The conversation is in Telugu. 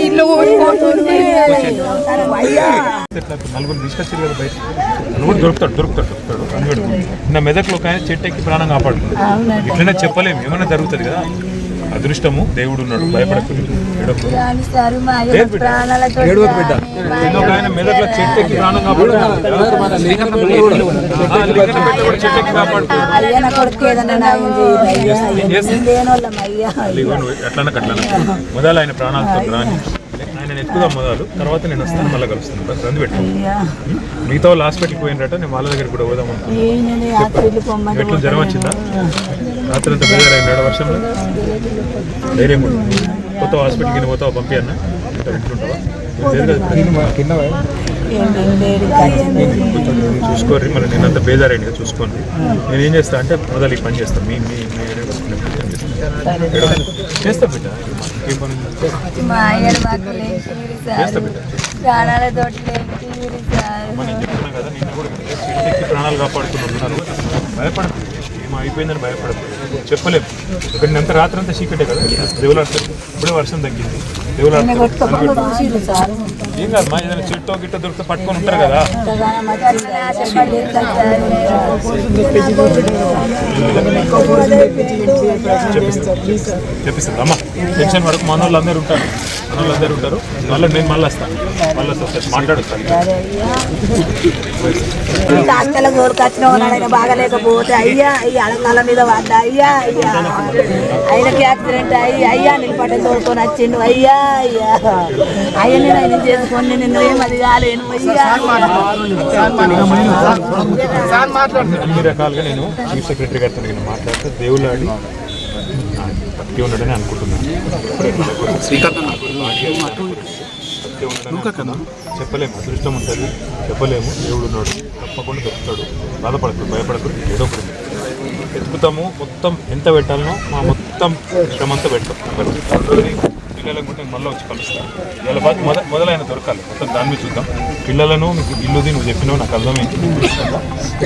ఇల్లు నలుగురు తీసుకొచ్చారు కదా బయట నువ్వు దొరుకుతాడు దొరుకుతాడు దొరుకుతాడు. అన్నిడు నా మెదక్లో ఆయన చెట్టు ఎక్కి ప్రాణం కాపాడుతుంది ఇట్లనే చెప్పలేము ఏమైనా జరుగుతుంది కదా. అదృష్టము దేవుడు ఉన్నాడు భయపడకుండా ఏడవకు. లేదు బిడ్డ. ఏడవకు బిడ్డ. నిన్న ఒక ఆయన మెదక్లో చెట్టు ఎక్కి ప్రాణం కాపాడుతున్నాడు ఆ, లింగన్న బిడ్డ కూడా చెట్టు ఎక్కి కాపాడుతున్నాడు అయ్యా నా కొడుకు ఏదన్నా న్యాయం చేయండి అయ్యా చేస్తా. లేనోళ్ళం అయ్యా ఇదిగో నువ్వు ఎట్లన్నా కట్లన్నా మొదలు ఆయన ప్రాణాలతో రాని ఆయన ఎత్తుకుదాం మొదలు. తర్వాత నేను వస్తాను మళ్ళీ కలుస్తాను. బస్ రంది పెట్టు. మిగతా వాళ్ళు హాస్పిటల్కి పోయినరట నేను వాళ్ళ దగ్గర కూడా పోదాం అనుకున్నాను ఎట్లా జ్వరం వచ్చిందా? రాత్రి అంతా బేజారు అయింది ఏడ వర్షంలో? ధైర్యం. పోతావు హాస్పిటల్కి నేను పోతావు పంపి అన్న? ఇంకా వింటుంటావా? చూసుకోర్రి. మళ్ళీ నేను అంతా బేజారైంది కదా చూసుకోండి నేను ఏం చేస్తా అంటే మొదలు ఈ పని చేస్తాను మీ మీ చేస్తా? బిడ్డ. చేస్తా బిడ్డ. చెప్తున్నా కదా నిన్ను కూడా ప్రాణాలు కాపాడుతున్నారు భయపడదు అయిపోయిందని భయపడదు చెప్పలేము. ఇక్కడ అంతా చీకటే కదా. దేవులాడతారు ఇప్పుడే వర్షం తగ్గింది. ఏం కాదు మా ఏదైనా చెట్టు గిట్ట దొరికితే పట్టుకొని ఉంటారు కదా. చెప్పిస్తాను. అమ్మ టెన్షన్ పడకు మన వాళ్ళు అందరూ ఉంటారు. మన వాళ్ళు అందరూ ఉంటారు మళ్ళీ నేను మళ్ళీ వస్తాను మళ్ళీ వస్తాను మాట్లాడుతాను బాగలేకపోతే అయ్యా అయ్యా అలంకాల మీద పడ్డా అయ్యా అయ్యా. ఆయనకి యాక్సిడెంట్ అయ్యి అయ్యా నిలబడ్డ తోడుకొని వచ్చిండు అయ్యా. అయ్యా అయ్యా నేను ఆయన చేసుకొని నేను ఏం అది కాలేను అయ్యా అన్ని రకాలుగా నేను చీఫ్ సెక్రటరీ గారితో నేను మాట్లాడితే దేవులాడి బతికి ఉన్నాడని అనుకుంటున్నాను చెప్పలేము అదృష్టం ఉంటుంది చెప్పలేము దేవుడు ఉన్నాడు తప్పకుండా దొరుకుతాడు బాధపడకు భయపడకు ఏదో ఒకటి ఎత్తుకుతాము మొత్తం ఎంత పెట్టాలనో మా మొత్తం శ్రమ అంతా పెడతాం పిల్లలకు కూడా నేను మళ్ళీ వచ్చి కలుస్తాను ఇలా బాగా మొద మొదలైన దొరకాలి. మొత్తం దాని మీద చూద్దాం. పిల్లలను మీకు ఇల్లుది నువ్వు చెప్పినావు నాకు అర్థమైంది.